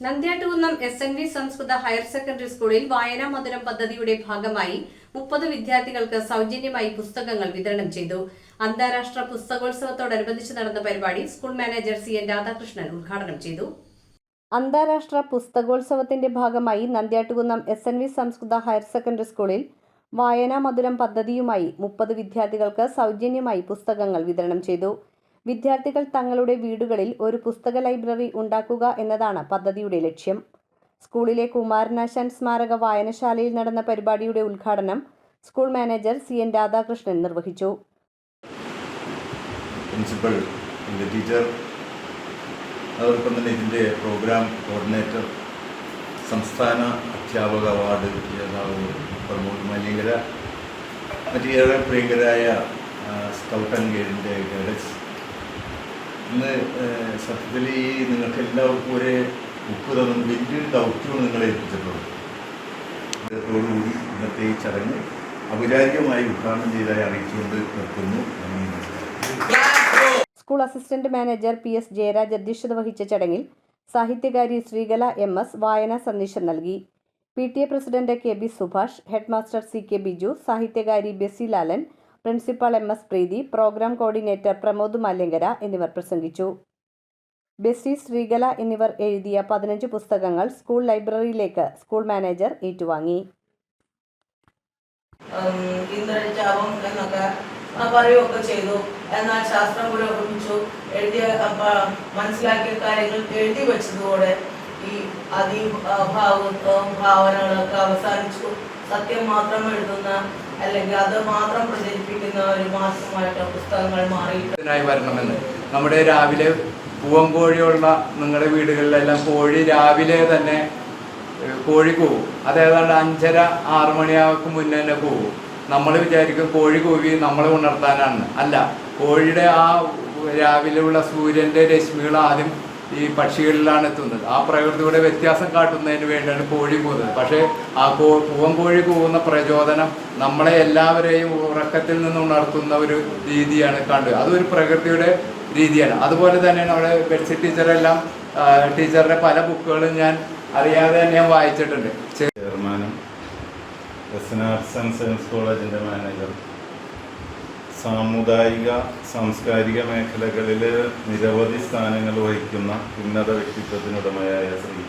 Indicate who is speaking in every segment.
Speaker 1: Nandyattukunnam S N V Sanskrit higher secondary സ്കൂളിൽ വായനാ മധുരം പദ്ധതിയുടെ ഭാഗമായി മുപ്പത് വിദ്യാർത്ഥികൾക്ക് സൗജന്യമായി പുസ്തകങ്ങൾ വിതരണം ചെയ്തു. അന്താരാഷ്ട്ര പുസ്തകോത്സവത്തോടനുബന്ധിച്ച് നടന്ന പരിപാടി school manager C N Radhakrishnan ഉദ്ഘാടനം ചെയ്തു. അന്താരാഷ്ട്ര പുസ്തകോത്സവത്തിന്റെ ഭാഗമായി നന്ദ്യാട്ടുകുന്നം എസ് എൻ വി സംസ്കൃത ഹയർ സെക്കൻഡറി സ്കൂളിൽ വായനാ മധുരം പദ്ധതിയുമായി മുപ്പത് വിദ്യാർത്ഥികൾക്ക് സൗജന്യമായി പുസ്തകങ്ങൾ വിതരണം ചെയ്തു. വിദ്യാർത്ഥികൾ തങ്ങളുടെ വീടുകളിൽ ഒരു പുസ്തക ലൈബ്രറി ഉണ്ടാക്കുക എന്നതാണ് പദ്ധതിയുടെ ലക്ഷ്യം. സ്കൂളിലെ കുമാരനാശാൻ സ്മാരക വായനശാലയിൽ നടന്ന പരിപാടിയുടെ ഉദ്ഘാടനം school manager C N Radhakrishnan നിർവഹിച്ചു.
Speaker 2: പ്രിൻസിപ്പൽ എന്റെ ടീച്ചർ അതോടൊപ്പം തന്നെ ഇതിന്റെ പ്രോഗ്രാം കോർഡിനേറ്റർ സംസ്ഥാന അധ്യാപക അവാർഡ് ജേതാവ് പ്രമോദ് മല്യങ്കര മറ്റേറെ പ്രിയങ്കരായ സ്കൗട്ട് ആൻഡ് ഗൈഡിന്റെ ഗൈഡൻസ് ഇന്ന് സത്യത്തിൽ ഈ നിങ്ങൾക്ക് എല്ലാവർക്കും ഒരു ബുക്ക് തന്നു വലിയൊരു ദൗത്യമാണ് നിങ്ങളെ ഏൽപ്പിച്ചിട്ടുള്ളത്. അതോടുകൂടി ഇന്നത്തെ ഈ ചടങ്ങ് ഔപചാരികമായി ഉദ്ഘാടനം ചെയ്തതായി അറിയിച്ചുകൊണ്ട് നിർത്തുന്നു. നന്ദി
Speaker 1: school assistant manager P S Jayaraj അധ്യക്ഷത വഹിച്ച ചടങ്ങിൽ സാഹിത്യകാരി ശ്രീകല എം എസ് വായനാ സന്ദേശം നൽകി. P T A president K B Subhash headmaster C K Biju സാഹിത്യകാരി Bessy Lalan principal M S Preethi programme coordinator Pramod Malyankara എന്നിവർ പ്രസംഗിച്ചു. ബെസ്സി ശ്രീകല എന്നിവർ എഴുതിയ പതിനഞ്ച് പുസ്തകങ്ങൾ സ്കൂൾ ലൈബ്രറിയിലേക്ക് സ്കൂൾ മാനേജർ ഏറ്റുവാങ്ങി.
Speaker 3: പറയുകയൊക്കെ ചെയ്തു. എന്നാൽ ശാസ്ത്രം പുരോഗമിച്ചു എഴുതിയ മനസ്സിലാക്കിയ കാര്യങ്ങൾ എഴുതി വെച്ചതോടെ ഈ അതി ഭാവ ഭാവനകളൊക്കെ അവസാനിച്ചു. സത്യം മാത്രം എഴുതുന്ന അല്ലെങ്കിൽ അത് മാത്രം പ്രചരിപ്പിക്കുന്ന ഒരു മാസമായിട്ട് പുസ്തകങ്ങൾ
Speaker 4: മാറിയിട്ടായി വരണമെന്ന്. നമ്മുടെ രാവിലെ പൂവൻകോഴിയുള്ള നിങ്ങളുടെ വീടുകളിലെല്ലാം കോഴി രാവിലെ തന്നെ കോഴി കൂവും. അതേതാണ്ട് അഞ്ചര ആറു മണിയാൾക്ക് മുന്നേ തന്നെ കൂവും. നമ്മൾ വിചാരിക്കും കോഴി കൂവി നമ്മളെ ഉണർത്താനാണ്. അല്ല കോഴിയുടെ ആ രാവിലെയുള്ള സൂര്യന്റെ രശ്മികൾ ആദ്യം ഈ പക്ഷികളിലാണ് എത്തുന്നത്. ആ പ്രകൃതിയുടെ വ്യത്യാസം കാട്ടുന്നതിന് വേണ്ടിയാണ് കോഴി പോകുന്നത് പക്ഷേ ആ കോ പൂവൻ കോഴി കൂവുന്ന പ്രചോദനം നമ്മളെ എല്ലാവരെയും ഉറക്കത്തിൽ നിന്ന് ഉണർത്തുന്ന ഒരു രീതിയാണ് കണ്ടത് അതൊരു പ്രകൃതിയുടെ രീതിയാണ്. അതുപോലെ തന്നെ നമ്മുടെ ബെഡ്സി ടീച്ചറെല്ലാം ടീച്ചറുടെ പല ബുക്കുകളും ഞാൻ അറിയാതെ തന്നെ ഞാൻ വായിച്ചിട്ടുണ്ട്.
Speaker 2: ചെയർമാനും സയൻസ് മാനേജർ സാമുദായിക സാംസ്കാരിക മേഖലകളിൽ നിരവധി സ്ഥാനങ്ങൾ വഹിക്കുന്ന ഉന്നത വ്യക്തിത്വത്തിനുടമയായ ശ്രീ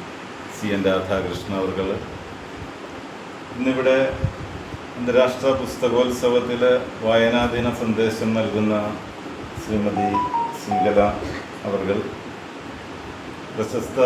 Speaker 2: സി എൻ രാധാകൃഷ്ണ അവർ ഇന്നിവിടെ അന്താരാഷ്ട്ര പുസ്തകോത്സവത്തിൽ വായനാദിന സന്ദേശം നൽകുന്ന ശ്രീമതി സിംഗല അവർ പ്രശസ്ത